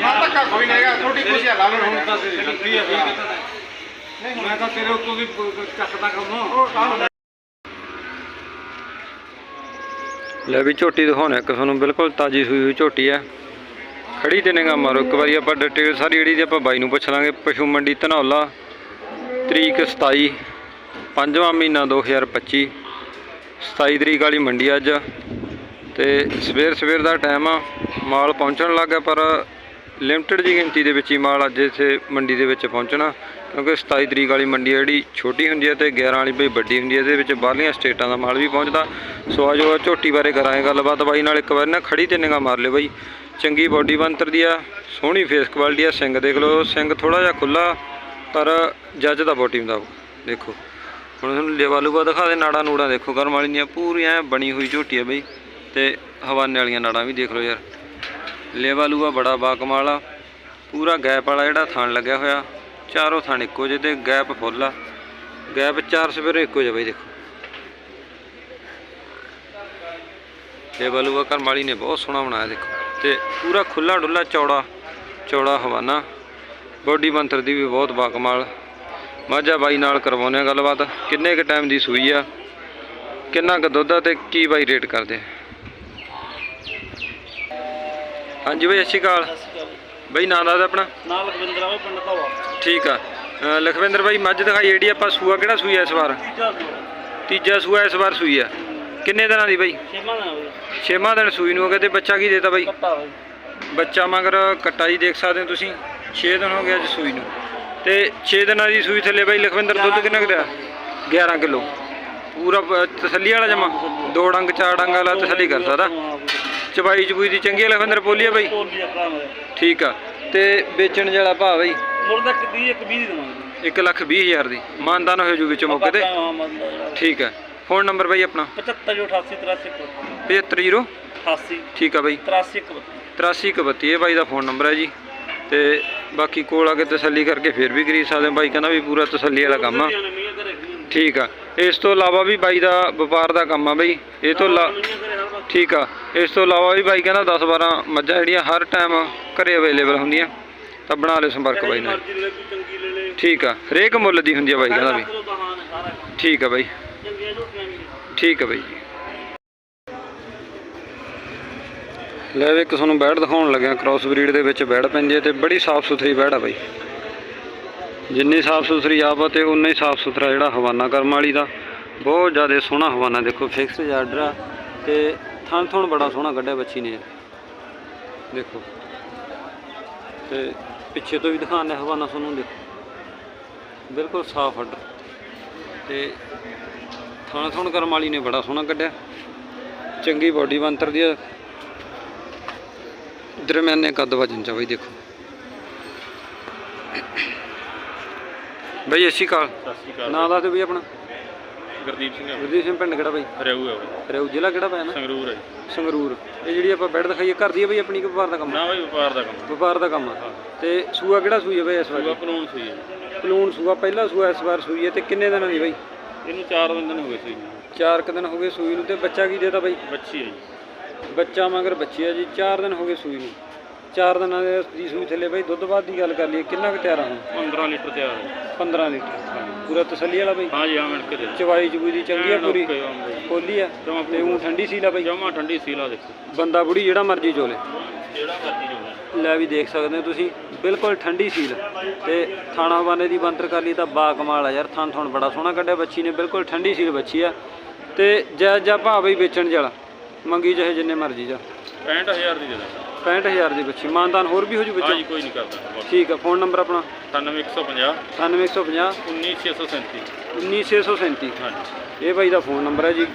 ਨਾ ਧੱਕਾ ਕੋਈ ਨਹੀਂ ਹੈਗਾ ਛੋਟੀ ਕੁਛ ਆ ਲਾ ਲਓ ਹੁਣ। ਮੈਂ ਤਾਂ ਤੇਰੇ ਉੱਤੋਂ ਵੀ ਚੱਕਦਾ ਕੰਮ। ਉਹ ਕੰਮ ਲੈ। ਵੀ ਝੋਟੀ ਦਿਖਾਉਣਾ ਇੱਕ ਤੁਹਾਨੂੰ ਬਿਲਕੁਲ ਤਾਜੀ ਸੂਈ ਹੋਈ ਝੋਟੀ ਹੈ ਖੜੀ ਤੇ ਨਿਗਾ ਮਾਰੋ ਇੱਕ ਵਾਰੀ ਆਪਾਂ ਡਿਟੇਲ ਸਾਰੀ ਜਿਹੜੀ ਦੀ ਆਪਾਂ ਬਾਈ ਨੂੰ ਪੁੱਛ ਲਾਂਗੇ ਪਸ਼ੂ ਮੰਡੀ ਧਨੌਲਾ ਤਰੀਕ 27 ਪੰਜਵਾਂ ਮਹੀਨਾ 2025 27 ਤਰੀਕ ਵਾਲੀ ਮੰਡੀ ਅੱਜ। ਤੇ ਸਵੇਰ ਸਵੇਰ ਦਾ ਟਾਈਮ ਆ, ਮਾਲ ਪਹੁੰਚਣ ਲੱਗਾ ਪਰ ਲਿਮਟਿਡ ਜੀ ਗਿਣਤੀ ਦੇ ਵਿੱਚ ਹੀ ਮਾਲ ਅੱਜ ਇੱਥੇ ਮੰਡੀ ਦੇ ਵਿੱਚ ਪਹੁੰਚਣਾ, ਕਿਉਂਕਿ 27 ਤਰੀਕ ਵਾਲੀ ਮੰਡੀ ਜਿਹੜੀ, ਛੋਟੀ ਹੁੰਦੀ ਹੈ ਤੇ 11 ਵਾਲੀ ਬਈ ਵੱਡੀ ਹੁੰਦੀ ਹੈ ਇਹਦੇ ਵਿੱਚ ਬਾਹਰਲੀਆਂ ਸਟੇਟਾਂ ਦਾ ਮਾਲ ਵੀ ਪਹੁੰਚਦਾ। ਸੋ ਆਜੋ ਝੋਟੀ ਬਾਰੇ ਕਰਾਂਗੇ ਗੱਲਬਾਤ, ਬਾਈ ਨਾਲ ਇੱਕ ਵਾਰ ਨਾ ਖੜੀ ਤੇ ਨਿਗਾ ਮਾਰ ਲਿਓ ਬਾਈ। ਚੰਗੀ ਬੋਡੀ ਬੰਤਰ ਦੀ ਆ, ਸੋਹਣੀ ਫੇਸ ਕੁਆਲਿਟੀ ਆ ਸਿੰਗ ਦੇਖ ਲਓ, ਸਿੰਘ ਥੋੜਾ ਜਿਹਾ ਖੁੱਲਾ ਪਰ ਜੱਜ ਦਾ ਬੋਟੀ ਮੁਤਾਬਕ ਦੇਖੋ। ਹੁਣ ਤੁਹਾਨੂੰ ਲੇਵਾ ਲੂਵਾ ਦਿਖਾ ਦੇ, ਨਾੜਾਂ ਨੂੜਾਂ ਦੇਖੋ, ਕਰਮ ਵਾਲੀ ਦੀਆਂ ਪੂਰੀਆਂ ਐਂ ਬਣੀ ਹੋਈ ਝੋਟੀ ਆ ਬਈ। ਤੇ ਹਵਾਨੇ ਵਾਲੀਆਂ ਨਾੜਾਂ ਵੀ ਦੇਖ ਲਓ ਯਾਰ। ਲੇਵਾ ਲੂਆ ਬੜਾ ਬਾਕਮਾਲ ਆ। ਪੂਰਾ ਗੈਪ ਵਾਲਾ ਜਿਹੜਾ ਥਣ ਲੱਗਿਆ ਹੋਇਆ, ਚਾਰੋਂ ਥਣ ਇੱਕੋ ਜਿਹੇ ਤੇ ਗੈਪ ਫੁੱਲ ਆ। ਗੈਪ ਚਾਰ ਸਵੇਰੇ ਇੱਕੋ ਜਿਹਾ ਬਈ ਦੇਖੋ। ਲੇਵਾ ਲੂਆ ਕਰਮਾਲੀ ਨੇ ਬਹੁਤ ਸੋਹਣਾ ਬਣਾਇਆ ਦੇਖੋ। ਤੇ ਪੂਰਾ ਖੁੱਲਾ ਡੁੱਲਾ ਚੌੜਾ ਚੌੜਾ ਹਵਾਨਾ। ਬੋਡੀ ਬੰਤਰ ਦੀ ਵੀ ਬਹੁਤ ਬਾਕਮਾਲ। ਮਾਝਾ ਬਾਈ ਨਾਲ ਕਰਵਾਉਂਦੇ ਆ ਗੱਲਬਾਤ। ਕਿੰਨੇ ਕ ਟਾਈਮ ਦੀ ਸੂਈ ਆ? ਕਿੰਨਾ ਕ ਦੁੱਧ ਆ ਤੇ ਕੀ ਬਾਈ ਰੇਟ ਕਰਦੇ ਆ? ਹਾਂਜੀ ਬਾਈ ਸਤਿ ਸ਼੍ਰੀ ਅਕਾਲ। ਬਾਈ ਨਾਂ ਦੱਸ ਆਪਣਾ? ਨਾਲ ਲਖਵਿੰਦਰ ਆਵੇ ਪਿੰਡ ਧੌਲਾ ਠੀਕ ਆ। ਲਖਵਿੰਦਰ ਬਾਈ ਮੱਝ ਦਿਖਾਈ ਜਿਹੜੀ ਆਪਾਂ ਸੂਆ ਕਿਹੜਾ ਸੂਈ ਆ ਇਸ ਵਾਰ? ਤੀਜਾ ਸੂਆ। ਇਸ ਵਾਰ ਸੂਈ ਆ। ਕਿੰਨੇ ਦਿਨਾਂ ਦੀ ਬਾਈ? ਛੇਵਾਂ ਦਾ ਹੋਵੇ ਛੇਵਾਂ ਦਿਨ ਸੂਈ ਨੂੰ ਹੋ ਗਿਆ ਤੇ ਬੱਚਾ ਕੀ ਦੇਤਾ ਬਾਈ? ਬੱਚਾ ਮਗਰ ਕੱਟਾ ਜੀ ਦੇਖ ਸਕਦੇ ਹੋ ਤੁਸੀਂ। 6 ਦਿਨ ਹੋ ਗਏ ਅੱਜ ਸੂਈ ਨੂੰ। ਤੇ 6 ਦਿਨਾਂ ਦੀ ਸੂਈ ਥੱਲੇ ਬਾਈ ਲਖਵਿੰਦਰ ਦੁੱਧ ਕਿੰਨਾ ਕੁ ਦਿਆ 11 ਕਿਲੋ। ਪੂਰਾ ਤਸੱਲੀ ਵਾਲਾ ਜਮਾ? ਦੋ ਡੰਗ ਚਾਰ ਡੰਗ ਵਾਲਾ ਤਸੱਲੀ ਕਰ ਸਕਦਾ। ਚਬਾਈ ਚਬੂਈ ਦੀ ਚੰਗੀ ਆ ਲਖਵਿੰਦਰ ਬੋਲੀ ਆ ਬਾਈ ਠੀਕ ਆ। ਤੇ ਵੇਚਣ ਜਿਹੜਾ ਭਾਅ ਬਾਈ? ਮੁੱਲ ਦਾ ਇੱਕ 20 ਇੱਕ 20 ਦੀ ਦਵਾਂਗੇ। 1 ਲੱਖ 20 ਹਜ਼ਾਰ ਦੀ। ਮਾਨਦਾਨ ਹੋ ਜੂ ਵਿੱਚੋਂ ਮੌਕੇ ਤੇ? ਠੀਕ ਹੈ ਫੋਨ ਨੰਬਰ ਬਾਈ ਆਪਣਾ? 75 ਜੋ 88 83 750 88 ਠੀਕ ਆ ਬਾਈ। 83 8331 ਇਹ ਬਾਈ ਦਾ ਫੋਨ ਨੰਬਰ ਹੈ ਜੀ। ਤੇ ਬਾਕੀ ਕੋਲ ਆ ਕੇ ਤਸੱਲੀ ਕਰਕੇ ਫਿਰ ਵੀ ਖਰੀਦ ਸਕਦੇ। ਬਾਈ ਕਹਿੰਦਾ ਵੀ ਪੂਰਾ ਤਸੱਲੀ ਵਾਲਾ ਕੰਮ ਆ। ਠੀਕ ਆ। ਇਸ ਤੋਂ ਇਲਾਵਾ ਵੀ ਬਾਈ ਦਾ ਵਪਾਰ ਦਾ ਕੰਮ ਆ ਬਾਈ। ਇਹ ਤੋਂ ਠੀਕ ਆ। ਇਸ ਤੋਂ ਇਲਾਵਾ ਵੀ ਬਾਈ ਕਹਿੰਦਾ 10 12 ਮੱਝਾਂ ਜਿਹੜੀਆਂ ਹਰ ਟਾਈਮ ਘਰੇ ਅਵੇਲੇਬਲ ਹੁੰਦੀਆਂ ਤਾਂ ਬਣਾ ਲਿਓ ਸੰਪਰਕ ਬਾਈ ਨਾਲ। ਠੀਕ ਆ। ਹਰੇਕ ਮੁੱਲ ਦੀ ਹੁੰਦੀ ਆ ਬਾਈ ਕਹਿੰਦਾ ਵੀ। ਠੀਕ ਆ ਬਾਈ। ਠੀਕ ਹੈ ਬਾਈ ਲੈ ਵੀ ਇੱਕ ਤੁਹਾਨੂੰ ਬੈੜ ਦਿਖਾਉਣ ਲੱਗਿਆ ਕ੍ਰਾਸ ਬਰੀਡ ਦੇ ਵਿੱਚ ਬੈੜ ਪੈਂਦੀ ਹੈ ਤੇ ਬੜੀ ਸਾਫ਼ ਸੁਥਰੀ ਬੈੜ ਆ ਬਾਈ। ਜਿੰਨੀ ਸਾਫ਼ ਸੁਥਰੀ ਆਪ ਆ ਤੇ ਉਨਾ ਹੀ ਸਾਫ਼ ਸੁਥਰਾ ਜਿਹੜਾ ਹਵਾਨਾ ਕਰਮ ਵਾਲੀ ਦਾ। ਬਹੁਤ ਜ਼ਿਆਦਾ ਸੋਹਣਾ ਹਵਾਨਾ ਦੇਖੋ ਫਿਕਸ ਜਾਰਡਰ ਆ ਤੇ ਥਣ ਥਣ ਬੜਾ ਸੋਹਣਾ ਕੱਢਿਆ ਬੱਚੀ ਨੇ। ਦੇਖੋ। ਤੇ ਪਿੱਛੇ ਤੋਂ ਵੀ ਦਿਖਾਣਾ ਹਵਾਨਾ ਤੁਹਾਨੂੰ ਦੇਖੋ। ਬਿਲਕੁਲ ਸਾਫ਼ ਹੱਡ ਤੇ ਥਣ ਥਣ ਕਰਮ ਵਾਲੀ ਨੇ ਬੜਾ ਸੋਹਣਾ ਕੱਢਿਆ। ਚੰਗੀ ਬਾਡੀ ਬੰਤਰ ਦੀ। ਦਰਮਿਆਨੇ ਕੱਦ ਵਜਨ ਚ ਬਈ ਦੇਖੋ। ਬਈ ਅੱਛੀ ਕਾਲ ਸਤਿ ਸ਼੍ਰੀ ਅਕਾਲ ਨਾਂ ਦੱਸ ਦਿਓ ਬਈ ਆਪਣਾ। ਗੁਰਦੀਪ ਸਿੰਘ ਗੁਰਦੀਪ ਸਿੰਘ ਪਿੰਡ ਕਿਹੜਾ ਬਈ? ਰੇਊ ਹੈ ਬਈ ਰਿਓ ਜ਼ਿਲ੍ਹਾ ਕਿਹੜਾ ਪੈਣਾ ਸੰਗਰੂਰ ਹੈ ਸੰਗਰੂਰ। ਇਹ ਜਿਹੜੀ ਆਪਾਂ ਬੈੱਡ ਦਿਖਾਈਏ ਘਰ ਦੀ ਹੈ ਬਈ ਆਪਣੀ ਕਿ ਵਪਾਰ ਦਾ ਕੰਮ? ਨਾ ਬਈ ਵਪਾਰ ਦਾ ਕੰਮ। ਵਪਾਰ ਦਾ ਕੰਮ ਆ। ਤੇ ਸੂਆ ਕਿਹੜਾ ਸੂਈ ਹੈ ਬਈ ਇਸ ਵਾਰ? ਸੂਆ ਪਨੂਨ ਸੂਈ ਹੈ ਪਲੂਣ ਸੂਆ ਪਹਿਲਾ ਸੂਆ ਇਸ ਵਾਰ ਸੂਈ ਹੈ ਤੇ ਕਿੰਨੇ ਦਿਨਾਂ ਦੀ ਬਈ? ਇਹਨੂੰ 4 ਦਿਨ ਹੋ ਗਏ ਸੂਈ ਨੂੰ। ਚਾਰ ਕੁ ਦਿਨ ਹੋ ਗਏ ਸੂਈ ਨੂੰ ਤੇ ਬੱਚਾ ਕੀ ਦੇਤਾ ਬਈ? ਬੱਚੀ ਹੈ ਜੀ। ਬੱਚਾ ਮਗਰ ਬੱਚੀ ਆ ਜੀ 4 ਦਿਨ ਹੋ ਗਏ ਸੂਈ ਨੂੰ। 4 ਦਿਨਾਂ ਦੇ ਦੀ ਸੂਈ ਥੱਲੇ ਬਈ ਦੁੱਧ ਬਾਅਦ ਦੀ ਗੱਲ ਕਰ ਲਈਏ ਕਿੰਨਾ ਕੁ ਤਿਆਰ ਆ ਹੁਣ? 15 ਲੀਟਰ ਤਿਆਰ ਹੈ 15 ਲੀਟਰ। ਪੂਰਾ ਤਸੱਲੀ ਵਾਲਾ ਬਈ? ਹਾਂ ਜੀ ਆ ਮਿਲ ਕੇ ਦੇ ਚਵਾਈ ਚਬੂਈ ਦੀ ਚੰਗੀ ਆ ਪੂਰੀ? ਖੋਲੀ ਆ? ਤੇ ਉਹ ਠੰਡੀ ਸੀ ਲਾ ਬਈ? ਜਮਾ ਠੰਡੀ ਸੀਲਾ ਦੇਖੋ। ਬੰਦਾ ਬੁੜੀ ਜਿਹੜਾ ਮਰਜ਼ੀ ਚੋਲੇ। ਜਿਹੜਾ ਮਰਜ਼ੀ ਜੋ ਲੈ ਵੀ ਦੇਖ ਸਕਦੇ ਹੋ ਤੁਸੀਂ ਬਿਲਕੁਲ ਠੰਡੀ ਸੀਲ। ਤੇ ਥਾਣਾ ਬਾਨੇ ਦੀ ਬੰਤਰ ਕਰ ਲਈ ਤਾਂ ਬਾ ਕਮਾਲ ਆ ਯਾਰ ਥਣ ਥਣ ਬੜਾ ਸੋਹਣਾ ਕੱਢਿਆ ਬੱਚੀ ਨੇ ਬਿਲਕੁਲ ਠੰਡੀ ਸੀਲ ਬੱਚੀ ਆ। ਤੇ ਜੈ ਜਾ ਭਾ ਬਈ ਵੇਚਣ ਜਾਲਾ ਮੰਗੀ ਚਾਹੇ ਜਿੰਨੇ ਮਰਜ਼ੀ ਜਾ। 65000 ਦੀ ਦੇ ਦਾਂ 65000 ਦੀ ਬੱਚੀ ਮਾਨਦਾਨ ਹੋਰ ਵੀ ਹੋ ਜੂ ਹਾਂ ਵਿੱਚੋਂ ਜੀ ਕੋਈ ਨਹੀਂ ਕਰਦਾ ਠੀਕ ਆ ਫੋਨ ਨੰਬਰ ਆਪਣਾ? 98150 98150 19637 19637 ਹਾਂ ਜੀ। ਇਹ ਬਾਈ ਦਾ ਫੋਨ ਨੰਬਰ ਹੈ ਜੀ।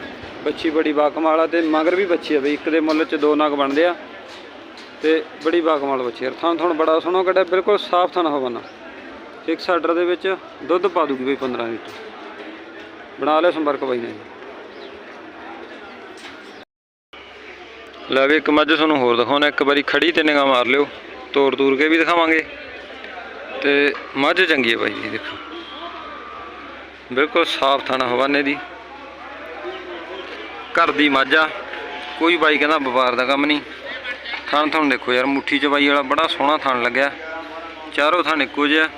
ਬੱਚੀ ਬੜੀ ਬਾਕਮਾਲ ਆ ਤੇ ਮਗਰ ਵੀ ਬੱਚੀ ਆ ਬਈ ਇੱਕ ਦੇ ਮੁੱਲ ਚ ਦੋ ਨਗ ਬਣਦੇ ਆ। ਤੇ ਬੜੀ ਬਾਕਮਾਲ ਬੱਚੀ ਆ। ਥਾਂ ਥਣ ਬੜਾ ਸੋਹਣਾ ਕੱਢਿਆ ਬਿਲਕੁਲ ਸਾਫ਼ ਥਣ ਹਵਾਨਾ ਫਿਕਸ ਆਰਡਰ ਦੇ ਵਿੱਚ ਦੁੱਧ ਪਾ ਦੂਗੀ ਬਈ 15 ਲੀਟਰ। ਬਣਾ ਲਿਓ ਸੰਪਰਕ ਬਾਈ ਜੀ ਲੈ ਵੀ ਇੱਕ ਮੱਝ ਤੁਹਾਨੂੰ ਹੋਰ ਦਿਖਾਉਣਾ, ਇੱਕ ਵਾਰੀ ਖੜੀ ਤੇ ਨਿਗਾਹ ਮਾਰ ਲਿਓ। ਤੋੜ ਤੂਰ ਕੇ ਵੀ ਦਿਖਾਵਾਂਗੇ। ਤੇ ਮੱਝ ਚੰਗੀ ਹੈ ਬਾਈ ਜੀ, ਦੇਖੋ। ਬਿਲਕੁਲ ਸਾਫ਼ ਥਾਣਾ ਹਵਾਨੇ ਦੀ। ਘਰ ਦੀ ਮੱਝ ਆ। ਕੋਈ ਬਾਈ ਕਹਿੰਦਾ ਵਪਾਰ ਦਾ ਕੰਮ ਨਹੀਂ। ਥਣ ਤੁਹਾਨੂੰ ਦੇਖੋ ਯਾਰ, ਮੁੱਠੀ 'ਚ ਬਾਈ ਵਾਲਾ ਬੜਾ ਸੋਹਣਾ ਥਣ ਲੱਗਿਆ। ਚਾਰੋਂ ਥਣ ਇੱਕੋ ਜਿਹਾ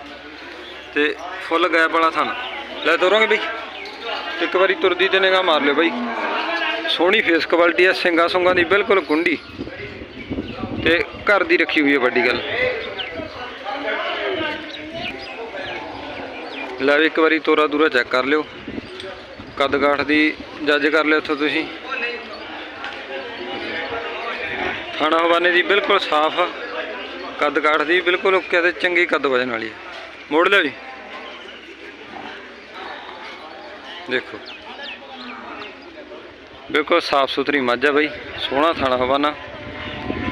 ਤੇ ਫੁੱਲ ਗੈਪ ਵਾਲਾ ਥਣ। ਲੈ ਤੋਰਾਂਗੇ ਬਈ। ਇੱਕ ਵਾਰੀ ਤੁਰਦੀ ਤੇ ਨਿਗਾਹ ਮਾਰ ਲਿਓ ਬਾਈ। ਸੋਹਣੀ ਫੇਸ ਕੁਆਲਿਟੀ ਆ ਸਿੰਗਾ ਸੁੰਗਾ ਦੀ ਬਿਲਕੁਲ ਕੁੰਡੀ ਤੇ ਘਰ ਦੀ ਰੱਖੀ ਹੋਈ ਹੈ ਵੱਡੀ ਗੱਲ। ਲੈ ਇੱਕ ਵਾਰੀ ਤੋਰਾ ਦੂਰਾ ਚੈੱਕ ਕਰ ਲਿਓ। ਕੱਦ ਕਾਠ ਦੀ ਜੱਜ ਕਰ ਲਿਓ ਇੱਥੋਂ ਤੁਸੀਂ। ਖਾਣਾ ਹਵਾਨੇ ਦੀ ਬਿਲਕੁਲ ਸਾਫ਼ ਆ। ਕੱਦ ਕਾਠ ਦੀ ਬਿਲਕੁਲ ਓਕੇ ਚੰਗੀ ਕੱਦ ਵਜਨ ਵਾਲੀ ਹੈ ਮੋੜ ਲਿਓ ਜੀ। ਦੇਖੋ। ਬਿਲਕੁਲ ਸਾਫ਼ ਸੁਥਰੀ ਮੱਝ ਆ ਬਈ ਸੋਹਣਾ ਥਾਣਾ ਹਵਾਨਾ।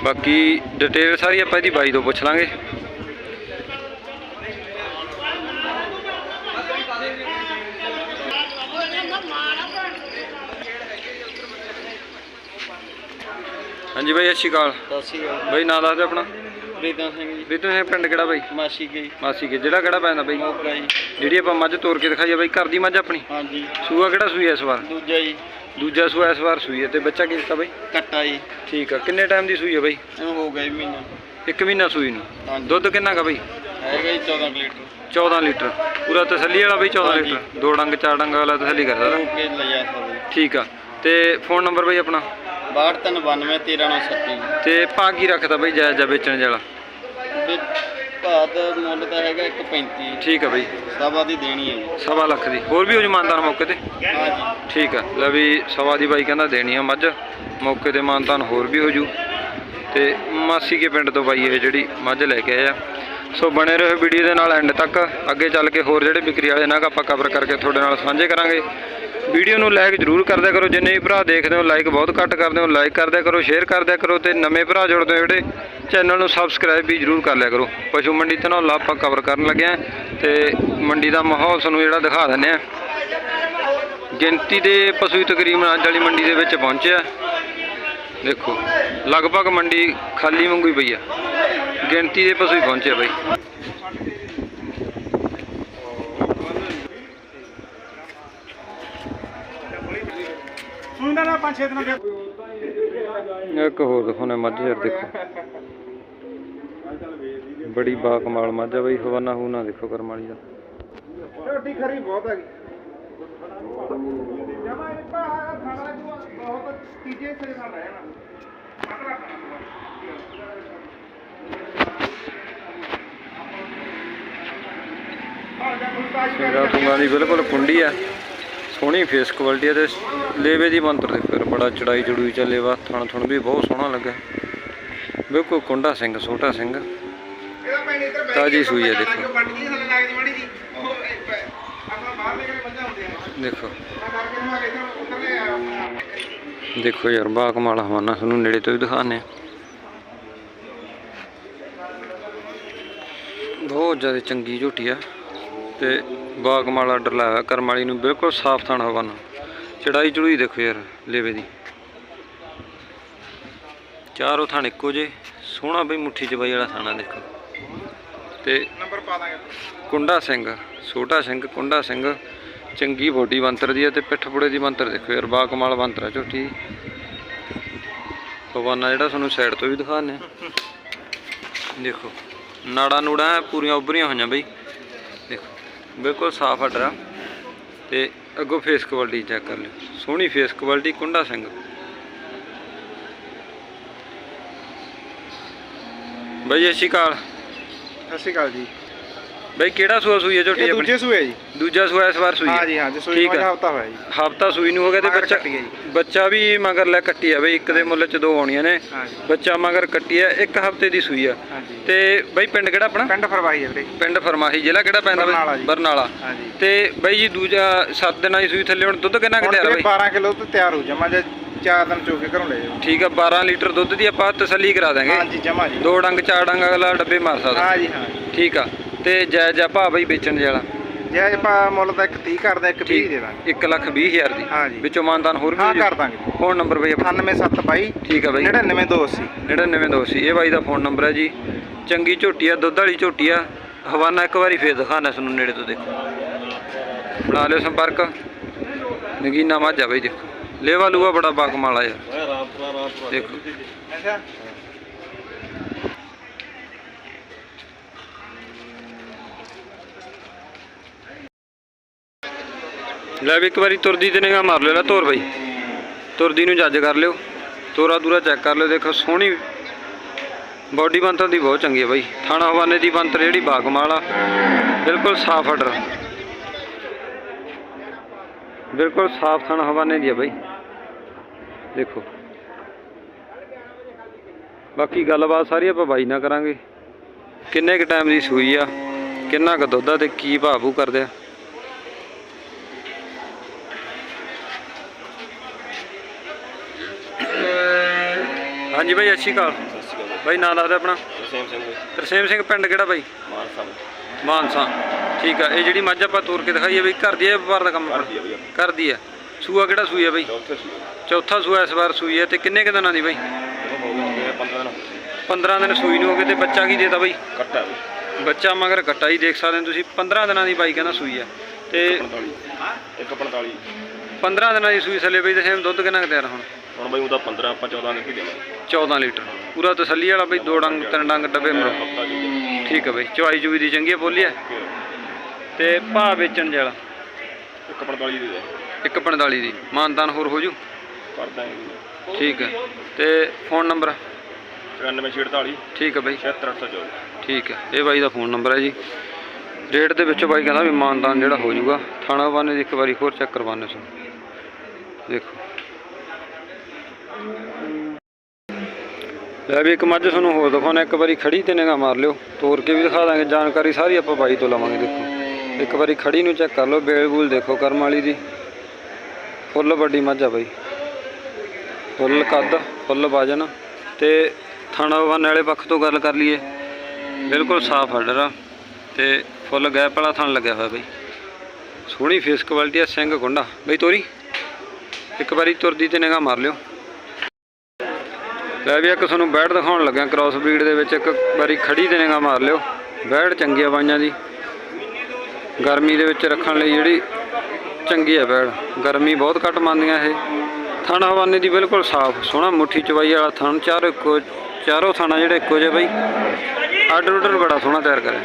ਬਾਕੀ ਡਿਟੇਲ ਸਾਰੀ ਆਪਾਂ ਇਹਦੀ ਬਾਈ ਤੋਂ ਪੁੱਛ ਲਾਂਗੇ। ਹਾਂਜੀ ਬਾਈ ਅੱਛੀ ਕਾਲ ਦੱਸੀ ਗੱਲ ਬਾਈ ਨਾਂ ਦੱਸ ਦਿਓ ਆਪਣਾ। ਪ੍ਰੀਤਮ ਸਿੰਘ ਜੀ। ਵੀ ਤੁਸੀਂ ਪਿੰਡ ਕਿਹੜਾ ਬਾਈ? ਮਾਸੀ ਗਈ ਮਾਸੀ ਕੇ ਜਿਹੜਾ ਕਿਹੜਾ ਪੈਂਦਾ ਬਾਈ? ਮੋਗਾ ਜੀ। ਜਿਹੜੀ ਆਪਾਂ ਮੱਝ ਤੋੜ ਕੇ ਦਿਖਾਈ ਆ ਬਾਈ ਘਰ ਦੀ ਮੱਝ ਆਪਣੀ? ਹਾਂਜੀ। ਸੂਆ ਕਿਹੜਾ ਸੂਈ ਆ ਇਸ ਵਾਰ? ਦੂਜਾ ਜੀ। ਦੂਜਾ ਸੂਆ ਇਸ ਵਾਰ ਸੂਈ ਹੈ ਤੇ ਬੱਚਾ ਕੀ ਦਿੱਤਾ ਬਾਈ? ਕੱਟਾ ਜੀ। ਠੀਕ ਆ ਕਿੰਨੇ ਟਾਈਮ ਦੀ ਸੂਈ ਹੈ ਬਾਈ? ਇਹਨੂੰ ਹੋ ਗਿਆ ਜੀ ਮਹੀਨਾ। ਇੱਕ ਮਹੀਨਾ ਸੂਈ ਨੂੰ। ਹਾਂਜੀ। ਦੁੱਧ ਕਿੰਨਾ ਕਾ ਬਾਈ? ਹੈਗਾ ਜੀ 14 ਕੁ ਲੀਟਰ। 14 ਲੀਟਰ। ਪੂਰਾ ਤਸੱਲੀ ਵਾਲਾ ਬਾਈ 14 ਹਾਂਜੀ। ਲੀਟਰ। ਦੋ ਡੰਗ ਚਾਰ ਡੰਗ ਵਾਲਾ ਤਸੱਲੀ ਕਰ ਸਕਦਾ ਹੋ ਕੇ ਲਿਆ ਸਕਦੇ ਠੀਕ ਆ। ਤੇ ਫੋਨ ਨੰਬਰ ਬਾਈ ਆਪਣਾ? 6292 13970 ਤੇ ਪਾ ਕੀ ਰੱਖਦਾ ਬਾਈ ਜਾਇਜ਼ ਜਾਂ ਵੇਚਣ ਵਾਲਾ? ਤੇ ਭਾਅ ਦਾ ਮੁੱਲ ਤਾਂ ਹੈਗਾ 135 ਠੀਕ ਆ ਬਾਈ। ਸਭਾ ਦੀ ਦੇਣੀ ਹੈ ਜੀ। ਸਵਾ ਲੱਖ ਦੀ। ਹੋਰ ਵੀ ਹੋ ਜੂ ਮਾਨਦਾਨ ਮੌਕੇ ਤੇ? ਹਾਂਜੀ ਠੀਕ ਆ। ਲੈ ਵੀ ਸਵਾ ਦੀ ਬਾਈ ਕਹਿੰਦਾ ਦੇਣੀ ਆ ਮੱਝ। ਮੌਕੇ ਤੇ ਮਾਨਤਾਨ ਹੋਰ ਵੀ ਹੋ ਜੂ। ਤੇ ਮਾਸੀ ਕੇ ਪਿੰਡ ਤੋਂ ਬਾਈ ਇਹ ਜਿਹੜੀ ਮੱਝ ਲੈ ਕੇ ਆਇਆ ਸੋ ਬਣੇ ਰਹੋ ਵੀਡੀਓ ਦੇ ਨਾਲ ਐਂਡ ਤੱਕ। ਅੱਗੇ ਚੱਲ ਕੇ ਹੋਰ ਜਿਹੜੇ ਵਿਕਰੀ ਵਾਲੇ ਨਗ ਆਪਾਂ ਕਵਰ ਕਰਕੇ ਤੁਹਾਡੇ ਨਾਲ ਸਾਂਝੇ ਕਰਾਂਗੇ। ਵੀਡੀਓ ਨੂੰ ਲਾਈਕ ਜਰੂਰ ਕਰਦਿਆ ਕਰੋ। ਜਿੰਨੇ ਵੀ ਭਰਾ ਦੇਖਦੇ ਹੋ ਲਾਈਕ ਬਹੁਤ ਘੱਟ ਕਰਦੇ ਹੋ ਲਾਈਕ ਕਰਦਿਆ ਕਰੋ ਸ਼ੇਅਰ ਕਰਦਿਆ ਕਰੋ ਤੇ ਨਵੇਂ ਭਰਾ ਜੁੜਦੇ ਹੋ ਜਿਹੜੇ ਚੈਨਲ ਨੂੰ ਸਬਸਕ੍ਰਾਈਬ ਵੀ ਜਰੂਰ ਕਰ ਲਿਆ ਕਰੋ। ਪਸ਼ੂ ਮੰਡੀ ਧਨੌਲਾ ਆਪਾਂ ਕਵਰ ਕਰਨ ਲੱਗਿਆ ਹਾਂ ਤੇ ਮੰਡੀ ਦਾ ਮਾਹੌਲ ਤੁਹਾਨੂੰ ਜਿਹੜਾ ਦਿਖਾ ਦਿੰਦੇ ਆ ਗਿਣਤੀ ਦੇ ਪਸ਼ੂ ਤਕਰੀਬਨ ਅੱਜ ਵਾਲੀ ਮੰਡੀ ਦੇ ਵਿੱਚ ਪਹੁੰਚਿਆ ਦੇਖੋ, ਲਗਭਗ ਮੰਡੀ ਖਾਲੀ ਵਾਂਗੂ ਹੀ ਪਈ ਆ। ਗਿਣਤੀ ਦੇ ਪਸ਼ੂ ਹੀ ਪਹੁੰਚੇ ਬਈ। ਸੁਣਦਾ ਨਾ ਪੰਜ ਛੇ ਦਿਨਾਂ ਦੇ ਇੱਕ ਹੋਰ ਦਿਖਾਉਣਾ ਮੱਝ ਯਾਰ ਦੇਖੋ। ਬੜੀ ਬਾ ਕਮਾਲ ਮੱਝ ਆ ਬਈ ਹਵਾਨਾ ਹੂਨਾ ਦੇਖੋ ਕਰਮ ਵਾਲੀ ਦਾ। ਰੋਟੀ ਖਰੀ ਬਹੁਤ ਹੈਗੀ ਜਮਾ ਇਹ ਪਾ ਖਾਣਾ ਜੋ ਬਹੁਤ ਤੀਜੇ ਸੇ ਨਾਲ ਰਹਿਣਾ ਸਿੰਗਾ ਸੁੰਗਾ ਦੀ ਬਿਲਕੁਲ ਕੁੰਡੀ ਆ। ਸੋਹਣੀ ਫੇਸ ਕੁਆਲਿਟੀ ਆ ਤੇ ਲੇਵੇ ਦੀ ਮੰਤਰ ਦੇ ਫਿਰ ਬੜਾ ਚੜਾਈ ਜੜੂਈ ਚੱਲੇ ਵਾ, ਥਣ ਥਣ ਵੀ ਬਹੁਤ ਸੋਹਣਾ ਲੱਗਾ। ਬਿਲਕੁਲ ਕੁੰਡਾ ਸਿੰਘ, ਛੋਟਾ ਸਿੰਘ। ਤਾਜ਼ੀ ਸੂਈ ਹੈ ਦੇਖੋ। ਦੇਖੋ। ਦੇਖੋ ਯਾਰ ਬਾ ਕਮਾਲ ਹਵਾਨਾ ਤੁਹਾਨੂੰ ਨੇੜੇ ਤੋਂ ਵੀ ਦਿਖਾਣੇ ਬਹੁਤ ਜ਼ਿਆਦਾ ਚੰਗੀ ਝੋਟੀ ਆ। ਤੇ ਬਾ ਕਮਾਲ ਆਰਡਰ ਲਾਇਆ ਹੋਇਆ ਕਰਮ ਵਾਲੀ ਨੂੰ ਬਿਲਕੁਲ ਸਾਫ਼ ਥਾਣਾ ਹਵਾਨਾ ਚੜਾਈ ਚੜੂਈ ਦੇਖੋ ਯਾਰ ਲੇਵੇ ਦੀ। ਚਾਰੋਂ ਥਾਣ ਇੱਕੋ ਜੇ ਸੋਹਣਾ ਬਈ ਮੁੱਠੀ ਚ ਬਾਈ ਵਾਲਾ ਥਾਣਾ ਦੇਖੋ। ਤੇ ਨੰਬਰ ਪਾ ਦਾਂਗੇ। ਕੁੰਡਾ ਸਿੰਘ ਛੋਟਾ ਸਿੰਘ ਕੁੰਡਾ ਸਿੰਘ ਚੰਗੀ ਬੋਡੀ ਬੰਤਰ ਦੀ ਹੈ ਤੇ ਪਿੱਠ ਪੁੜੇ ਦੀ ਬੰਤਰ ਦੇਖੋ ਯਾਰ ਬਾ ਕਮਾਲ ਬੰਤਰ ਆ ਝੋਟੀ। ਪਵਾਨਾ ਜਿਹੜਾ ਤੁਹਾਨੂੰ ਸਾਈਡ ਤੋਂ ਵੀ ਦਿਖਾਉਂਦੇ ਦੇਖੋ ਨਾੜਾ ਨੂੜਾ ਪੂਰੀਆਂ ਉੱਭਰੀਆਂ ਹੋਈਆਂ ਬਈ। ਬਿਲਕੁਲ ਸਾਫ਼ ਆਰਡਰ ਆ ਤੇ ਅੱਗੋਂ ਫੇਸ ਕੁਆਲਿਟੀ ਚੈੱਕ ਕਰ ਲਿਓ। ਸੋਹਣੀ ਫੇਸ ਕੁਆਲਿਟੀ ਕੁੰਡਾ ਸਿੰਘ। ਬਈ, ਸਤਿ ਸ਼੍ਰੀ ਅਕਾਲ। ਸਤਿ ਸ਼੍ਰੀ ਅਕਾਲ ਜੀ। ਬਈ ਕਿਹੜਾ ਸੂਆ ਸੂਈ ਹੈ ਝੋਟੀ ਇਹ ਆਪਣੀ ਦੂਜੇ ਸੂਏ ਜੀ। ਦੂਜਾ ਸੂਆ ਇਸ ਵਾਰ ਸੂਈ ਹਾਂ। ਹੈ ਜੀ ਹਾਂ ਜੀ ਸੂਈ ਠੀਕ। ਹਫਤਾ ਹੋਇਆ ਜੀ। ਹਫਤਾ ਸੂਈ ਨੂੰ ਹੋ ਗਿਆ ਤੇ ਮਗਰ ਬੱਚਾ ਕੱਟੀ ਹੈ ਜੀ। ਬੱਚਾ ਵੀ ਮਗਰ ਲੈ ਕੱਟੀ ਆ ਬਈ ਇੱਕ ਦੇ ਮੁੱਲ ਚ ਦੋ ਆਉਣੀਆਂ ਨੇ। ਹਾਂ ਜੀ ਬੱਚਾ ਮਗਰ ਕੱਟੀ ਆ ਇੱਕ ਹਫ਼ਤੇ ਦੀ ਸੂਈ ਆ। ਹਾਂ ਜੀ ਤੇ ਬਈ ਪਿੰਡ ਕਿਹੜਾ ਆਪਣਾ? ਪਿੰਡ ਫਰਵਾਹੀ ਹੈ ਵੀਰੇ। ਪਿੰਡ ਫਰਮਾਹੀ ਜ਼ਿਲ੍ਹਾ ਕਿਹੜਾ ਪੈਂਦਾ ਬਈ? ਬਰਨਾਲਾ ਜੀ। ਬਰਨਾਲਾ। ਹਾਂ ਜੀ ਤੇ ਬਈ ਜੀ ਦੂਜਾ 7 ਦਿਨਾਂ ਦੀ ਸੂਈ ਥੱਲੇ ਹੁਣ ਦੁੱਧ ਕਿੰਨਾ ਹੁਣ ਕਿਤੇ ਆ ਵੀਰੇ ਬਈ? 12 ਕਿਲੋ ਤੋਂ ਤਿਆਰ ਹੋ ਜਾਵਾਂ ਜੇ ਚਾਰ ਦਿਨ ਚੋ ਕੇ ਘਰੋਂ ਲੈ ਜਾਓ ਠੀਕ ਆ 12 ਲੀਟਰ ਦੁੱਧ ਦੀ ਆਪਾਂ ਤਸੱਲੀ ਕਰਾ ਹਾਂ ਦਾਂਗੇ ਜੀ ਜਮਾ ਜੀ। ਦੋ ਡੰਗ ਚਾਰ ਡੰਗ ਅਗਲਾ ਡੱਬੇ ਮਾਰ ਸਕਦਾ। ਹਾਂ ਜੀ ਹਾਂ। ਠੀਕ ਆ। ਤੇ ਜਾਇਜ਼ ਆ ਭਾ ਬਈ ਵੇਚਣ ਦੇ ਵਾਲਾ। ਜੇ ਆਪਾਂ ਮੁੱਲ ਤਾਂ ਇੱਕ 30 ਕਰਦਾ ਇੱਕ 20 ਦੇ ਦਾਂਗੇ। 1 ਲੱਖ 20 ਹਜ਼ਾਰ ਦੀ। ਹਾਂ ਜੀ। ਵਿੱਚੋਂ ਮਾਨਦਾਨ ਹੋਰ ਵੀ ਹਾਂ? ਕਰ ਦਾਂਗੇ। ਫੋਨ ਨੰਬਰ ਬਈ ਆਪਣਾ। 98722 ਠੀਕ ਆ ਬਈ। 99280 99 ਇਹ ਬਾਈ ਦਾ ਫੋਨ ਨੰਬਰ ਹੈ ਜੀ। ਚੰਗੀ ਝੋਟੀ ਆ ਦੁੱਧ ਵਾਲੀ ਝੋਟੀ ਆ। ਹਵਾਨਾ ਇੱਕ ਵਾਰੀ ਫੇਰ ਦਿਖਾਣਾ ਤੁਹਾਨੂੰ ਨੇੜੇ ਤੋਂ ਦੇਖੋ। ਬਣਾ ਲਿਓ ਸੰਪਰਕ। ਨਗੀਨਾ ਮਾਝਾ ਬਾਈ ਦੇਖੋ। ਲੇਵਾ ਲੂਆ ਬੜਾ ਬਾਕਮਾਲਾ ਯਾਰ। ਦੇਖੋ। ਅੱਛਾ। ਲੈ ਵੀ ਇੱਕ ਵਾਰੀ ਤੁਰਦੀ ਤੇ ਨਿਗਾਹ ਮਾਰ ਲਿਓ, ਲੈ ਤੋਰ ਬਈ। ਤੁਰਦੀ ਨੂੰ ਜੱਜ ਕਰ ਲਿਓ। ਤੋਰਾ ਦੂਰਾ ਚੈੱਕ ਕਰ ਲਿਓ, ਦੇਖੋ ਸੋਹਣੀ ਬਾਡੀ ਬੰਤਰ ਦੀ ਬਹੁਤ ਚੰਗੀ ਹੈ ਬਾਈ। ਥਾਣਾ ਹਵਾਨੇ ਦੀ ਬੰਤਰ, ਜਿਹੜੀ ਬਾਗਮਾਲ ਆ। ਬਿਲਕੁਲ ਸਾਫ਼ ਆਰਡਰ ਬਿਲਕੁਲ ਸਾਫ਼ ਥਾਣਾ ਹਵਾਨੇ ਦੀ ਹੈ ਬਾਈ। ਦੇਖੋ। ਬਾਕੀ ਗੱਲਬਾਤ ਸਾਰੀ ਆਪਾਂ ਬਾਈ ਨਾਲ ਕਰਾਂਗੇ। ਕਿੰਨੇ ਕ ਟਾਈਮ ਦੀ ਸੂਈ ਆ? ਕਿੰਨਾ ਕ ਦੁੱਧ ਆ ਤੇ ਕੀ ਭਾਵੂ ਕਰਦੇ ਆ? ਹਾਂਜੀ ਬਾਈ ਅੱਛੀ ਕਾਲ ਬਾਈ ਨਾਂ ਦੱਸਦੇ ਆਪਣਾ। ਸੇਮ ਸਿੰਘ ਤਰਸੇਮ ਸਿੰਘ ਪਿੰਡ ਕਿਹੜਾ ਬਾਈ? ਮਾਨ ਸਾਹਿਬ ਮਾਨਸਾ। ਠੀਕ ਆ ਇਹ ਜਿਹੜੀ ਮੱਝ ਆਪਾਂ ਤੋਰ ਕੇ ਦਿਖਾਈ ਹੈ ਬਈ ਘਰ ਦੀ ਹੈ ਵਪਾਰ ਦਾ ਕੰਮ? ਕਰਦੀ ਆ ਬਈ। ਕਰਦੀ ਹੈ ਸੂਆ ਕਿਹੜਾ ਸੂਈ ਹੈ ਬਈ? ਚੌਥੇ ਸੂਆ ਇਸ ਵਾਰ ਸੂਈ ਹੈ ਤੇ ਕਿੰਨੇ ਕੁ ਦਿਨਾਂ ਦੀ ਬਈ? ਉਹ ਹੋ ਗਏ 15 ਦਿਨ। 15 ਦਿਨ ਸੂਈ ਨੂੰ ਹੋ ਗਏ ਤੇ ਬੱਚਾ ਕੀ ਦੇਤਾ ਬਈ? ਕੱਟਾ ਬੱਚਾ ਮਗਰ ਕੱਟਾ ਹੀ ਦੇਖ ਸਕਦੇ ਤੁਸੀਂ 15 ਦਿਨਾਂ ਦੀ ਬਾਈ ਕਹਿੰਦਾ ਸੂਈ ਹੈ ਤੇ 45 145 15 ਦਿਨਾਂ ਦੀ ਸੂਈ ਥੱਲੇ ਬਈ ਤੇ ਸੇਮ ਦੁੱਧ ਕਿੰਨਾ ਕੁ ਤਿਆਰ ਹੁਣ? ਹੁਣ ਬਈ ਉਹਦਾ 15 ਆਪਾਂ 14 ਦੇ ਦੇਵਾਂਗੇ 14 ਲੀਟਰ। ਪੂਰਾ ਤਸੱਲੀ ਵਾਲਾ ਬਈ ਦੋ ਡੰਗ ਤਿੰਨ ਡੰਗ ਡੱਬੇ ਮਰੋ। ਹਫਤਾ ਜੀ ਠੀਕ ਹੈ ਬਈ ਚਵਾਈ ਚੂਈ ਦੀ ਚੰਗੀ ਬੋਲੀ ਹੈ ਤੇ ਭਾਅ ਵੇਚਣ ਜਿਹੜਾ 145 ਦੇ ਦੇ। 145 ਦੀ। ਮਾਨਦਾਨ ਹੋਰ ਹੋ ਜੂ? ਕਰ ਦਾਂਗੇ। ਠੀਕ ਹੈ ਤੇ ਫੋਨ ਨੰਬਰ? 9648 ਠੀਕ ਹੈ ਬਈ। 76824 ਠੀਕ ਹੈ ਇਹ ਬਾਈ ਦਾ ਫੋਨ ਨੰਬਰ ਹੈ ਜੀ। ਰੇਟ ਦੇ ਵਿੱਚ ਬਾਈ ਕਹਿੰਦਾ ਵੀ ਮਾਨਦਾਨ ਜਿਹੜਾ ਹੋ ਜਾਊਗਾ ਥਾਣਾ ਬਾਨੇ ਦੀ ਇੱਕ ਵਾਰੀ ਹੋਰ ਚੈੱਕ ਕਰਵਾਉਣੇ ਸੋ ਦੇਖੋ। ਲੈ ਵੀ ਇੱਕ ਮੱਝ ਤੁਹਾਨੂੰ ਹੋਰ ਦਿਖਾਉਣਾ, ਇੱਕ ਵਾਰੀ ਖੜੀ ਤੇ ਨਿਗਾਹ ਮਾਰ ਲਿਓ। ਤੋਰ ਕੇ ਵੀ ਦਿਖਾ ਦਾਂਗੇ, ਜਾਣਕਾਰੀ ਸਾਰੀ ਆਪਾਂ ਬਾਈ ਤੋਂ ਲਵਾਂਗੇ ਦੇਖੋ। ਇੱਕ ਵਾਰੀ ਖੜੀ ਨੂੰ ਚੈੱਕ ਕਰ ਲਓ, ਬੇਲ ਬੂਲ ਦੇਖੋ ਕਰਮ ਵਾਲੀ ਦੀ। ਫੁੱਲ ਵੱਡੀ ਮੱਝ ਆ ਬਾਈ। ਫੁੱਲ ਕੱਦ, ਫੁੱਲ ਵਜਨ ਤੇ ਥਾਣਾ ਬਾਨੇ ਵਾਲੇ ਪੱਖ ਤੋਂ ਗੱਲ ਕਰ ਲਈਏ। ਬਿਲਕੁਲ ਸਾਫ਼ ਹੱਡਰਾ ਤੇ ਫੁੱਲ ਗੈਪ ਵਾਲਾ ਥਣ ਲੱਗਿਆ ਹੋਇਆ ਬਈ। ਸੋਹਣੀ ਫੇਸ ਕੁਆਲਿਟੀ ਆ, ਸਿੰਘ ਗੁੰਡਾ। ਬਈ ਤੋਰੀ, ਇੱਕ ਵਾਰੀ ਤੁਰਦੀ ਤੇ ਨਿਗਾਹ ਮਾਰ ਲਿਓ। ਲੈ ਵੀ ਇੱਕ ਤੁਹਾਨੂੰ ਬੈੜ ਦਿਖਾਉਣ ਲੱਗਾ ਕ੍ਰਾਸ ਬਰੀਡ ਦੇ ਵਿੱਚ ਇੱਕ ਵਾਰੀ ਖੜੀ ਤੇ ਨਿਗਾਹ ਮਾਰ ਲਿਓ। ਬੈੜ ਚੰਗੀ ਆ ਬਾਈਆਂ ਦੀ। ਗਰਮੀ ਦੇ ਵਿੱਚ ਰੱਖਣ ਲਈ ਜਿਹੜੀ ਚੰਗੀ ਆ ਬੈੜ ਗਰਮੀ ਬਹੁਤ ਘੱਟ ਮੰਨਦੀਆਂ ਇਹ। ਥਣ ਹਵਾਨੇ ਦੀ ਬਿਲਕੁਲ ਸਾਫ਼, ਸੋਹਣਾ ਮੁੱਠੀ ਚਵਾਈ ਵਾਲਾ ਥਣ, ਚਾਰੋਂ ਇੱਕੋ, ਚਾਰੋਂ ਥਾਣਾ ਜਿਹੜੇ ਇੱਕੋ ਜਿਹੇ ਬਈ। ਆਰਡਰ ਆਰਡਰ ਬੜਾ ਸੋਹਣਾ ਤਿਆਰ ਕਰਿਆ।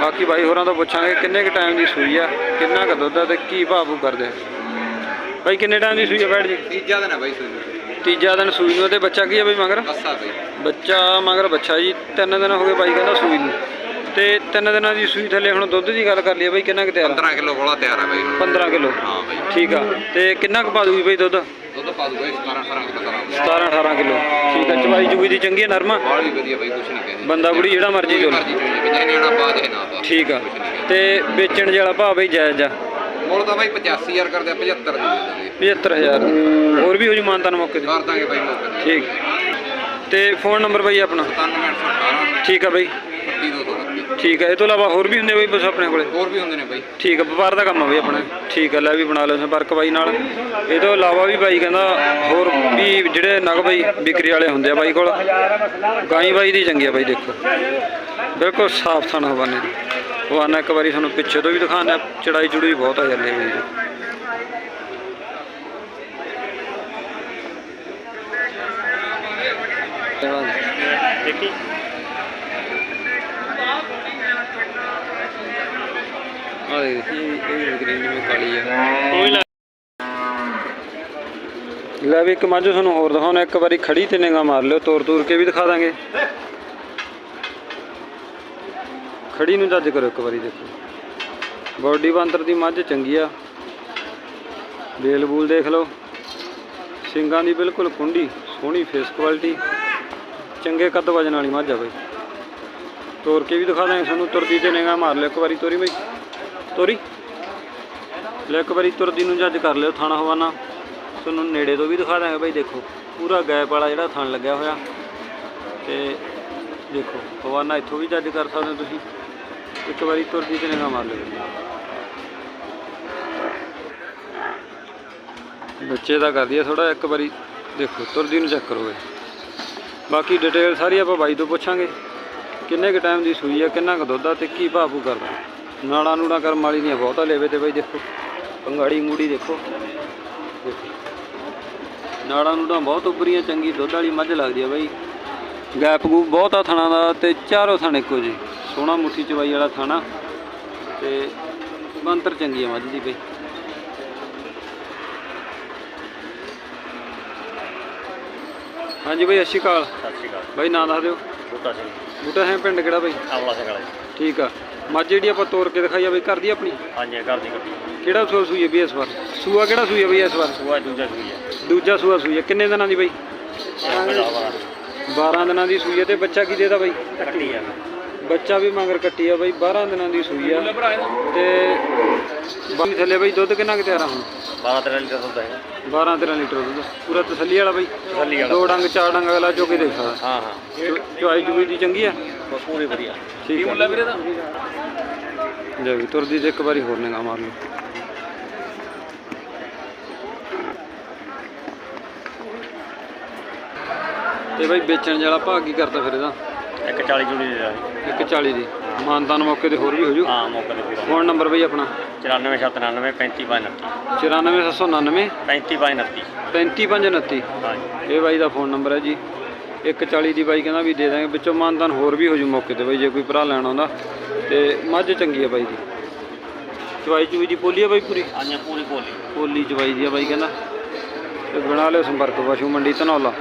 ਬਾਕੀ ਬਾਈ ਹੋਰਾਂ ਤੋਂ ਪੁੱਛਾਂਗੇ ਕਿੰਨੇ ਕੁ ਟਾਈਮ ਦੀ ਸੂਈ ਆ, ਕਿੰਨਾ ਕੁ ਦੁੱਧ ਆ ਤੇ ਕੀ ਭਾਅ ਕਰਦੇ ਬਾਈ ਕਿੰਨੇ ਟਾਈਮ ਦੀ ਸੂਈ ਆ ਬੈਠ ਜੀ? ਤੀਜਾ ਦਿਨ ਹੈ ਬਾਈ ਸੂਈ। ਤੀਜਾ ਦਿਨ ਸੂਈ ਨੂੰ ਤੇ ਬੱਚਾ ਕੀ ਆ ਬਈ ਮਗਰ? ਬਈ। ਬੱਚਾ ਮਗਰ ਬੱਚਾ ਜੀ ਤਿੰਨ ਦਿਨ ਹੋ ਗਏ ਬਾਈ ਕਹਿੰਦਾ ਸੂਈ ਨੂੰ। ਤੇ ਤਿੰਨ ਦਿਨਾਂ ਦੀ ਸੂਈ ਥੱਲੇ ਹੁਣ ਦੁੱਧ ਦੀ ਗੱਲ ਕਰ ਲਈਏ ਬਾਈ ਕਿੰਨਾ ਕੁ ਤਿਆਰ ਆ? 15 ਕਿਲੋ ਬੋਲਾ ਤਿਆਰ ਹੈ ਬਾਈ। 15 ਕਿਲੋ। ਹਾਂ ਬਾਈ। ਠੀਕ ਆ। ਤੇ ਕਿੰਨਾ ਕੁ ਪਾ ਦੂਗੀ ਬਾਈ ਦੁੱਧ? ਦੁੱਧ ਪਾ ਦੂਗਾ 17 18 ਕਿਲੋ ਕਰਾਂ 17 18 ਕਿਲੋ। ਠੀਕ ਆ ਚਵਾਈ ਚੁਗੀ ਦੀ ਚੰਗੀ ਆ ਨਰਮਾ? ਬਾਲ ਵੀ ਵਧੀਆ ਬਾਈ ਕੁਛ ਨਹੀਂ ਕਹਿੰਦੇ। ਬੰਦਾ ਬੁੜੀ ਜਿਹੜਾ ਮਰਜ਼ੀ ਦੇ ਠੀਕ ਆ। ਤੇ ਵੇਚਣ ਜਿਹੜਾ ਭਾਅ ਬਈ ਜਾਇਜ਼ ਆ। ਮੁੱਲ ਤਾਂ ਬਾਈ 85000 ਕਰਦੇ ਆ 75 ਦੀ ਦੇ ਦਾਂਗੇ 75000 ਹੋਰ ਵੀ ਹੋ ਜੂ ਮਾਨਤਾਨ ਮੌਕੇ ਤੇ? ਕਰ ਦਾਂਗੇ ਬਾਈ ਮੌਕੇ ਤੇ। ਠੀਕ। ਤੇ ਫੋਨ ਨੰਬਰ ਬਾਈ ਆਪਣਾ? 9718 ਠੀਕ ਆ ਬਾਈ। 30232 ਠੀਕ ਆ ਇਹ ਤੋਂ ਇਲਾਵਾ ਹੋਰ ਵੀ ਹੁੰਦੇ ਬਾਈ ਬਸ ਆਪਣੇ ਕੋਲੇ? ਹੋਰ ਵੀ ਹੁੰਦੇ ਨੇ ਬਾਈ। ਠੀਕ ਆ ਵਪਾਰ ਦਾ ਕੰਮ ਆ ਬਈ ਆਪਣਾ। ਠੀਕ ਆ ਲੈ ਵੀ ਬਣਾ ਲਓ ਸੰਪਰਕ ਬਾਈ ਨਾਲ। ਇਹ ਤੋਂ ਇਲਾਵਾ ਵੀ ਬਾਈ ਕਹਿੰਦਾ ਹੋਰ ਵੀ ਜਿਹੜੇ ਨਗ ਬਾਈ ਵਿਕਰੀ ਵਾਲੇ ਹੁੰਦੇ ਆ ਬਾਈ ਕੋਲ ਗਾਈ ਬਾਈ ਦੀ ਚੰਗੀ ਆ ਬਾਈ ਦੇਖੋ। ਬਿਲਕੁਲ ਸਾਫ਼ ਥਣ ਹਵਾਨੇ ਦੀ ਹਵਾਨਾ ਇੱਕ ਵਾਰੀ ਤੁਹਾਨੂੰ ਪਿੱਛੇ ਤੋਂ ਵੀ ਦਿਖਾਣਾ ਚੜਾਈ ਚੜੂਈ ਬਹੁਤ ਆ ਜਾਂਦੀ ਹੈ। ਦੀ ਦੇਖੀ ਆ ਦੇਖੀ ਇਹ ਗ੍ਰੀਨ ਵਿੱਚ ਕਾਲੀ ਆ। ਕੋਈ ਨਾ ਲੈ ਵੀ ਇੱਕ ਮੱਝ ਤੁਹਾਨੂੰ ਹੋਰ ਦਿਖਾਉਣਾ ਇੱਕ ਵਾਰੀ ਖੜੀ ਤੇ ਨਿਗਾਹ ਮਾਰ ਲਿਓ ਤੋਰ ਤੋਰ ਕੇ ਵੀ ਦਿਖਾ ਦਾਂਗੇ। ਖੜੀ ਨੂੰ ਜੱਜ ਕਰੋ ਇੱਕ ਵਾਰੀ ਦੇਖੋ। ਬਾਡੀ ਬੰਤਰ ਦੀ ਮੱਝ ਚੰਗੀ ਆ। ਬੇਲ ਬੂਲ ਦੇਖ ਲਓ। ਸਿੰਗਾਂ ਦੀ ਬਿਲਕੁਲ ਕੁੰਡੀ, ਸੋਹਣੀ ਫੇਸ ਕੁਆਲਿਟੀ ਚੰਗੇ ਕੱਦ ਵਜਨ ਵਾਲੀ ਮੱਝ ਆ ਬਈ। ਤੋਰ ਕੇ ਵੀ ਦਿਖਾ ਦਾਂਗੇ ਤੁਹਾਨੂੰ। ਤੁਰਦੀ ਤੇ ਨਿਗਾਹ ਮਾਰ ਲਿਓ ਇੱਕ ਵਾਰੀ ਤੋਰੀ ਬਈ। ਤੋਰੀ। ਲੈ ਇੱਕ ਵਾਰੀ ਤੁਰਦੀ ਨੂੰ ਜੱਜ ਕਰ ਲਿਓ ਥਾਣਾ ਹਵਾਨਾ। ਤੁਹਾਨੂੰ ਨੇੜੇ ਤੋਂ ਵੀ ਦਿਖਾ ਦਾਂਗੇ ਬਾਈ, ਦੇਖੋ। ਪੂਰਾ ਗੈਪ ਵਾਲਾ ਜਿਹੜਾ ਥਣ ਲੱਗਿਆ ਹੋਇਆ। ਤੇ ਦੇਖੋ, ਹਵਾਨਾ ਇੱਥੋਂ ਵੀ ਜੱਜ ਕਰ ਸਕਦੇ ਹੋ ਤੁਸੀਂ। ਇੱਕ ਵਾਰੀ ਤੁਰਦੀ ਤੇ ਨਿਗਾਹ ਮਾਰ ਲਿਓ ਬੱਚੇ ਦਾ ਕਰਦੀ ਆ ਥੋੜਾ ਇੱਕ ਵਾਰੀ ਦੇਖੋ ਤੁਰਦੀ ਨੂੰ ਚੈੱਕ ਕਰੋ ਬਾਕੀ ਡਿਟੇਲ ਸਾਰੀ ਆਪਾਂ ਬਾਈ ਤੋਂ ਪੁੱਛਾਂਗੇ। ਕਿੰਨੇ ਕੁ ਟਾਈਮ ਦੀ ਸੂਈ ਆ, ਕਿੰਨਾ ਕੁ ਦੁੱਧ ਆ ਤੇ ਕੀ ਭਾਪੂ ਕਰਦਾ। ਨਾੜਾ ਨੂੜਾ ਕਰਮ ਵਾਲੀ ਦੀਆਂ ਬਹੁਤਾ ਲੇਵੇ ਤੇ ਬਾਈ ਦੇਖੋ। ਪੰਗਾੜੀ ਮੂੜੀ ਦੇਖੋ। ਦੇਖੋ ਨਾੜਾਂ ਨੂੜਾਂ ਬਹੁਤ ਉੱਭਰੀਆਂ ਚੰਗੀ ਦੁੱਧ ਵਾਲੀ ਮੱਝ ਲੱਗਦੀ ਆ ਬਾਈ। ਗੈਪ ਗੂਪ ਬਹੁਤ ਆ ਥਣਾ ਦਾ ਤੇ ਚਾਰੋਂ ਥਣ ਇੱਕੋ ਜੀ ਸੋਹਣਾ ਮੁੱਠੀ ਚਵਾਈ ਵਾਲਾ ਥਾਣਾ ਤੇ ਬੰਤਰ ਚੰਗੀ ਆ ਮੱਝ ਦੀ ਬਈ। ਹਾਂਜੀ ਬਈ ਸ਼੍ਰੀ ਅਕਾਲ। ਸਤਿ ਸ਼੍ਰੀ ਅਕਾਲ। ਬਾਈ ਨਾਂ ਦੱਸ ਦਿਓ। ਬੂਟਾ ਸਿੰਘ। ਬੂਟਾ ਹੈ ਪਿੰਡ ਕਿਹੜਾ ਬਾਈ? ਆਵਲਾ ਸਿੰਘ ਵਾਲੇ ਠੀਕ ਆ। ਮੱਝ ਜਿਹੜੀ ਆਪਾਂ ਤੋੜ ਕੇ ਦਿਖਾਈ ਆ ਬਈ ਘਰ ਦੀ ਆਪਣੀ? ਹਾਂਜੀ ਘਰ ਦੀ ਗੱਡੀ ਕਿਹੜਾ ਸੂਆ ਸੂਈ ਹੈ ਬਈ ਇਸ ਵਾਰ? ਸੂਆ ਕਿਹੜਾ ਸੂਈ ਹੈ ਬਈ ਇਸ ਵਾਰ? ਸੂਆ ਦੂਜਾ ਸੂਈ ਹੈ ਦੂਜਾ ਸੂਆ ਸੂਈ ਹੈ ਕਿੰਨੇ ਦਿਨਾਂ ਦੀ ਬਈ? ਇਹ 12 ਦਿਨਾਂ ਦੀ ਸੂਈ ਹੈ ਤੇ ਬੱਚਾ ਕੀ ਦੇਦਾ ਬਾਈ? ਕੱਟੀ ਆ। ਬੱਚਾ ਵੀ ਮਗਰ ਕੱਟੀ ਆ ਬਾਈ 12 ਦਿਨਾਂ ਦੀ ਸੂਈ ਆ। ਤੇ ਬਾਈ ਥੱਲੇ ਬਾਈ ਦੁੱਧ ਕਿੰਨਾ ਕੁ ਤਿਆਰ ਆ ਹੁਣ? 12 13 ਲੀਟਰ ਦੁੱਧ ਹੈ 12 13 ਲੀਟਰ ਦੁੱਧ। ਪੂਰਾ ਤਸੱਲੀ ਵਾਲਾ ਬਾਈ? ਤਸੱਲੀ ਵਾਲਾ। ਦੋ ਡੰਗ ਚਾਰ ਡੰਗ ਅਗਲਾ ਚੋ ਕੇ ਦੇਖ ਸਕਦਾ ਹਾਂ ਹਾਂ। ਚੁਆਈ ਚੁਈ ਦੀ ਚੰਗੀ ਆ? ਬਸ ਪੂਰੀ ਵਧੀਆ। ਠੀਕ ਆ। ਵੀਰੇ ਦਾ ਜਾ ਵੀ ਤੁਰਦੀ ਤੇ ਇੱਕ ਵਾਰੀ ਹੋਰ ਨਿਗਾਹ ਮਾਰ ਲਈ ਤੇ ਬਾਈ ਵੇਚਣ ਵਾਲਾ ਭਾਅ ਕੀ ਕਰਦਾ ਫਿਰ ਇਹਦਾ? ਇੱਕ 40 ਜੁੜੀ ਦੇ ਦਾਂਗੇ ਇੱਕ 40 ਦੀ। ਮਾਨਤਾਨ ਮੌਕੇ ਤੇ ਹੋਰ ਵੀ ਹੋ ਜੂ ਹਾਂ ਮੌਕੇ ਤੇ ਪੂਰਾ ਫੋਨ ਨੰਬਰ ਬਈ ਆਪਣਾ? 9499 35 94799 35 35529 ਹਾਂਜੀ ਇਹ ਬਾਈ ਦਾ ਫੋਨ ਨੰਬਰ ਹੈ ਜੀ। 140 ਦੀ ਬਾਈ ਕਹਿੰਦਾ ਵੀ ਦੇ ਦਾਂਗੇ। ਵਿੱਚੋਂ ਮਾਨਤਾਨ ਹੋਰ ਵੀ ਹੋ ਜੂ ਮੌਕੇ ਤੇ ਬਾਈ ਜੇ ਕੋਈ ਭਰਾ ਲੈਣ ਆਉਂਦਾ। ਤੇ ਮੱਝ ਚੰਗੀ ਆ ਬਾਈ ਦੀ। ਚਵਾਈ ਚੂਈ ਦੀ ਪੋਲੀ ਆ ਬਾਈ ਪੂਰੀ? ਹਾਂਜੀ ਪੂਰੀ ਬੋਲੀ ਪੋਲੀ ਚਵਾਈ ਦੀ ਆ ਬਾਈ ਕਹਿੰਦਾ। ਤੇ ਬਣਾ ਲਿਓ ਸੰਪਰਕ ਪਸ਼ੂ ਮੰਡੀ ਧਨੌਲਾ।